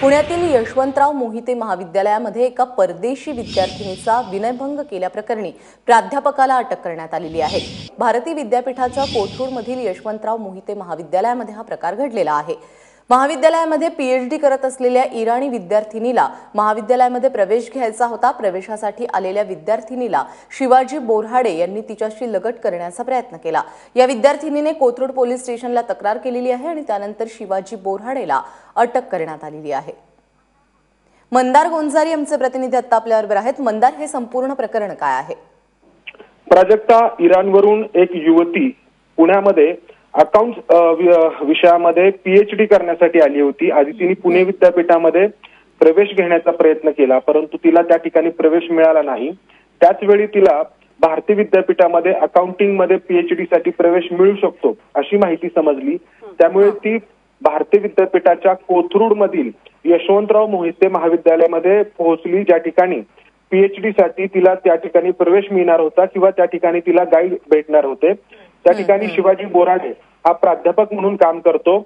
पुण्यातील यशवंतराव मोहिते महाविद्यालयामध्ये एका परदेशी विद्यार्थिनीचा विनयभंग केल्याप्रकरणी प्राध्यापकाला अटक करण्यात आलेली आहे. भारती विद्यापीठाच्या कोथरूडमधील यशवंतराव मोहिते महाविद्यालयामध्ये हा प्रकार घडलेला आहे. महाविद्यालयामध्ये पीएचडी करत असलेल्या इराणी विद्यार्थिनीला महाविद्यालयामध्ये प्रवेश घ्यायचा होता. प्रवेशासाठी आलेल्या विद्यार्थिनीला शिवाजी बोरहाडे यांनी तिच्याशी लगट करण्याचा प्रयत्न केला. या विद्यार्थिनीने कोथरूड पोलीस स्टेशनला तक्रार केलेली आहे आणि त्यानंतर शिवाजी बोरहाडेला अटक करण्यात आलेली आहे. मंदार गोंजारी आमचे प्रतिनिधी आता आपल्याबरोबर आहेत. मंदार हे संपूर्ण प्रकरण काय आहे? प्राजक्ता इराणवरून एक युवती पुण्यामध्ये अकाउंट विषयामध्ये पीएचडी करण्यासाठी आली होती. आधी तिने पुणे विद्यापीठामध्ये प्रवेश घेण्याचा प्रयत्न केला परंतु तिला त्या ठिकाणी प्रवेश मिळाला नाही. त्याच वेळी तिला भारतीय विद्यापीठामध्ये अकाउंटिंगमध्ये पीएचडी साठी प्रवेश मिळू शकतो अशी माहिती समजली. त्यामुळे ती भारतीय विद्यापीठाच्या कोथरूड मधील यशवंतराव मोहिते महाविद्यालयामध्ये पोहोचली ज्या ठिकाणी पीएचडी साठी तिला त्या ठिकाणी प्रवेश मिळणार होता किंवा त्या ठिकाणी तिला गाईड भेटणार होते. त्या ठिकाणी शिवाजी बोराडे हा प्राध्यापक म्हणून काम करतो.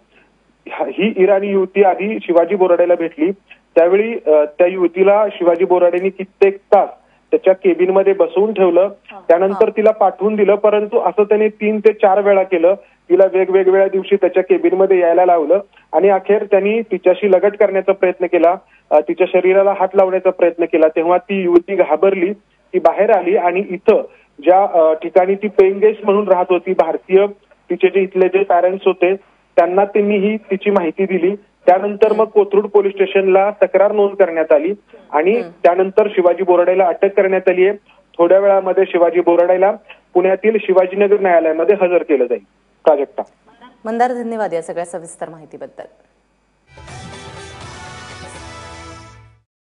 ही इराणी युवती आधी शिवाजी बोराडेला भेटली. त्यावेळी त्या युवतीला शिवाजी बोराडेनी कित्येक तास त्याच्या केबिनमध्ये बसवून ठेवलं. त्यानंतर तिला पाठवून दिलं परंतु असं त्याने तीन ते चार वेळा केलं. तिला वेगवेगळ्या दिवशी त्याच्या केबिनमध्ये यायला लावलं आणि अखेर त्यांनी तिच्याशी लगट करण्याचा प्रयत्न केला. तिच्या शरीराला हात लावण्याचा प्रयत्न केला. तेव्हा ती युवती घाबरली ती बाहेर आली आणि इथं ज्या ठिकाणी ती पेंगेश म्हणून राहत होती भारतीय तिचे जे इथले जे पॅरेंट्स होते त्यांना त्यांनी ही तिची माहिती दिली. त्यानंतर मग कोथरूड पोलीस स्टेशनला तक्रार नोंद करण्यात आली आणि त्यानंतर शिवाजी बोराडेला अटक करण्यात आली आहे. थोड्या वेळामध्ये शिवाजी बोराडेला पुण्यातील शिवाजीनगर न्यायालयामध्ये हजर केलं जाईल. प्राजक्ता. मंदार धन्यवाद या सगळ्या सविस्तर माहितीबद्दल.